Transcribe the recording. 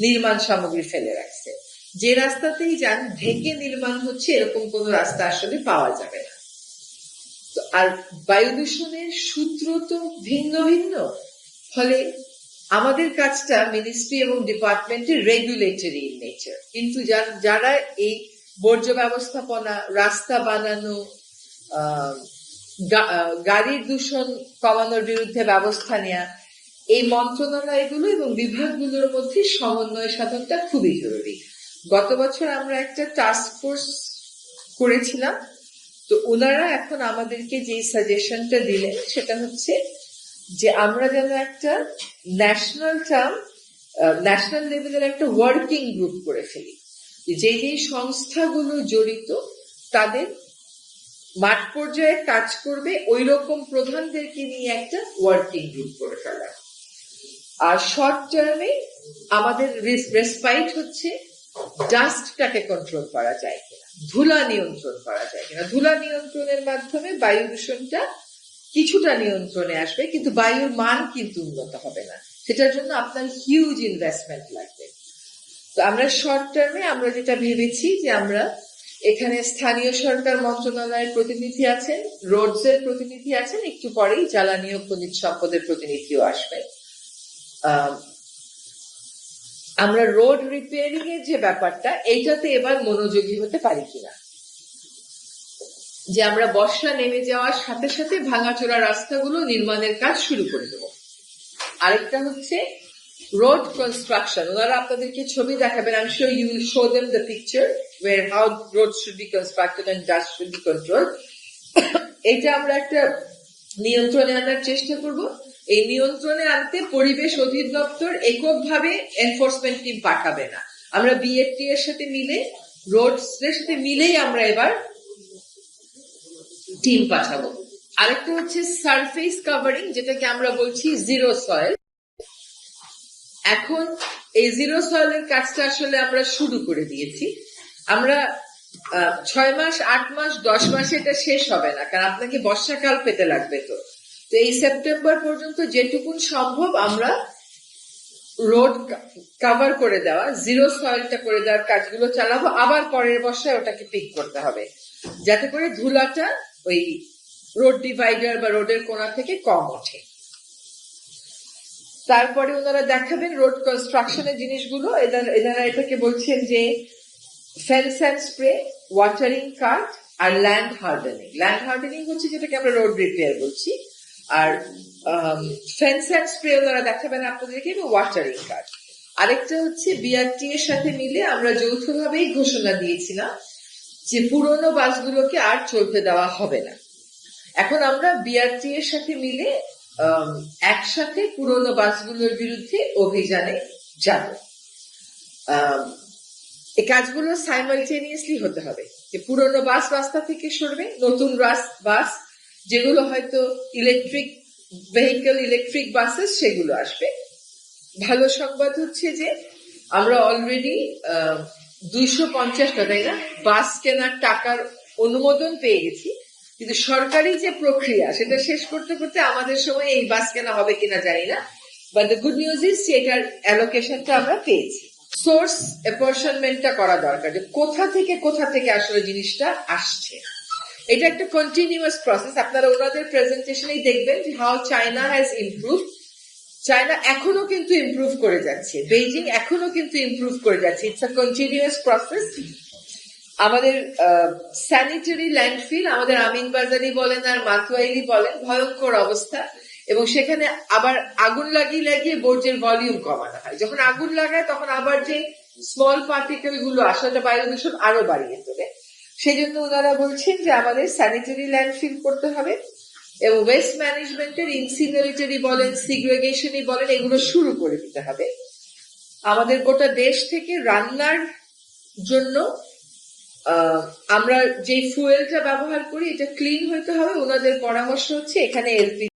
নির্মাণ সামগ্রী ফেলে রাখছে। যে রাস্তাতেই যান, ঢেকে নির্মাণ হচ্ছে, এরকম কোন রাস্তা আসলে পাওয়া যাবে না। আর বায়ু দূষণের সূত্র তো ভিন্ন ভিন্ন। ফলে আমাদের কাজটা মিনিস্ট্রি এবং ডিপার্টমেন্টের রেগুলেটরি ইন নেচার। কিন্তু যার- এই বর্জ্য ব্যবস্থাপনা, রাস্তা বানানো গাড়ির দূষণ কমানোর বিরুদ্ধে ব্যবস্থা নেওয়া এই মন্ত্রণালয়গুলো এবং বিভাগগুলোর মধ্যে সমন্বয় সাধনটা খুবই জরুরি। গত বছর আমরা একটা টাস্ক ফোর্স করেছিলাম, তো ওনারা এখন আমাদেরকে যে সাজেশনটা দিলেন সেটা হচ্ছে যে আমরা যেন একটা ন্যাশনাল টার্ম ন্যাশনাল লেভেলের একটা ওয়ার্কিং গ্রুপ করে ফেলি। যে যে সংস্থাগুলো জড়িত, তাদের মাঠ পর্যায়ে কাজ করবে ওই রকম প্রধানদেরকে নিয়ে একটা ওয়ার্কিং গ্রুপ করে ফেলা। আর শর্ট টার্মে আমাদের রেসপাইট হচ্ছে ডাস্টটাকে কন্ট্রোল করা যায় কিনা ধুলা নিয়ন্ত্রণ করা যায় কিনা। ধুলা নিয়ন্ত্রণের মাধ্যমে বায়ু দূষণটা কিছুটা নিয়ন্ত্রণে আসবে কিন্তু বায়ুর মান কিন্তু উন্নত হবে না। সেটার জন্য আপনার হিউজ ইনভেস্টমেন্ট লাগবে। তো আমরা শর্ট টার্মে আমরা যেটা ভেবেছি যে আমরা এখানে স্থানীয় সরকার মন্ত্রণালয়ের প্রতিনিধি আছেন রোডস এর প্রতিনিধি আছেন একটু পরেই জ্বালানি ও খনিজ সম্পদের প্রতিনিধিও আসবেন। আহ, আমরা রোড রিপেয়ারিং এর যে ব্যাপারটা, এইটাতে এবার মনোযোগী হতে পারি কিনা? যে আমরা বর্ষা নেমে যাওয়ার সাথে সাথে ভাঙাচোরা রাস্তাগুলো নির্মাণের কাজ শুরু করে দেবো। আরেকটা হচ্ছে রোড কনস্ট্রাকশন ওনারা আপনাদেরকে ছবি দেখাবেন। I sure you will show them the picture where how road should be constructed and dust should be control এটা আমরা একটা নিয়ন্ত্রণে আনার চেষ্টা করব। এই নিয়ন্ত্রণে আনতে পরিবেশ অধিদপ্তর এককভাবে এনফোর্সমেন্ট টিম পাঠাবে না। আমরা বিএফটি এর সাথে মিলে রোডস এর সাথে মিলেই আমরা এবার টিম পাঠাবো। আরেকটা হচ্ছে সারফেস কাভারিং যেটাকে আমরা বলছি জিরো সয়েল এখন এই জিরো সয়েলের কাজটা আসলে আমরা শুরু করে দিয়েছি। আমরা ছয় মাস, আট মাস, দশ মাসে এটা শেষ হবে না, কারণ আপনাকে বর্ষাকাল পেতে লাগবে তো। তো এই সেপ্টেম্বর পর্যন্ত যেটুকুন সম্ভব আমরা রোড কভার করে দেওয়া জিরো সয়েলটা করে দেওয়ার কাজগুলো চালাবো, আবার পরের বর্ষায় ওটাকে পিক করতে হবে। যাতে করে ধুলাটা ওই রোড ডিভাইডার বা রোডের কোণা থেকে কম ওঠে। তারপরে ওনারা দেখাবেন রোড কনস্ট্রাকশনের জিনিসগুলো। এনারা এটাকে বলছেন যে fence and spray watering cut R land hardening land hardening হচ্ছে যেটাকে আমরা রোড রিপেয়ার বলছি। আর ফেন্স অ্যান্ড স্প্রে ওনারা দেখাবেন আপনাদেরকে এবং ওয়াটারিং কাট আরেকটা হচ্ছে বিআরটি এর সাথে মিলে আমরা যৌথভাবেই ঘোষণা দিয়েছিলাম যে পুরনো বাসগুলোকে আর চলতে দেওয়া হবে না। এখন আমরা বিআরটি এর সাথে মিলে আম, একসাথে পুরনো বাসগুলোর বিরুদ্ধে অভিযানে যাব। আম, এই কাজগুলো সাইমালটেনিয়াসলি হতে হবে। যে পুরনো বাস রাস্তা থেকে সরবে নতুন বাস যেগুলো হয়তো ইলেকট্রিক ভেহিকল ইলেকট্রিক বাসেস সেগুলো আসবে। ভালো সংবাদ হচ্ছে যে আমরা অলরেডি দুইশো পঞ্চাশটা তাই না? বাস কেনার টাকার অনুমোদন পেয়ে গেছি। কিন্তু সরকারি যে প্রক্রিয়া, সেটা শেষ করতে করতে আমাদের সময় এই বাস কেনা হবে কিনা জানি না। But the good news is এটার অ্যালোকেশনটা আমরা পেয়েছি। সোর্স অ্যাপরশনমেন্টটা করা দরকার যে কোথা থেকে কোথা থেকে আসলে জিনিসটা আসছে। এটা একটা কন্টিনিউয়াস প্রসেস আপনারা ওনাদের প্রেজেন্টেশনেই দেখবেন how China has improve China এখনও কিন্তু ইমপ্রুভ করে যাচ্ছে। বেইজিং এখনও কিন্তু ইমপ্রুভ করে যাচ্ছে। ইটস আ কন্টিনিউয়াস প্রসেস আমাদের স্যানিটারি ল্যান্ডফিল আমাদের আমিন আমিনবাজারি বলেন আর মাতুয়াইলি বলেন, ভয়ঙ্কর অবস্থা। এবং সেখানে আবার আগুন লাগিয়ে লাগিয়ে বর্জ্যের ভলিউম কমানো হয়। যখন আগুন লাগায়, তখন আবার যে স্মল পার্টিকেলগুলো আসাটা বায়ু দূষণ আরও বাড়িয়ে তোলে। সেই জন্য ওনারা বলছেন যে আমাদের স্যানিটারি ল্যান্ডফিল করতে হবে এবং ওয়েস্ট ম্যানেজমেন্টের ইনসিনারিটারি বলেন সিগ্রেগেশনই বলেন, এগুলো শুরু করে দিতে হবে। আমাদের গোটা দেশ থেকে রান্নার জন্য আমরা যে ফুয়েলটা ব্যবহার করি, এটা ক্লিন হতে হবে। ওনাদের পরামর্শ হচ্ছে এখানে এলপি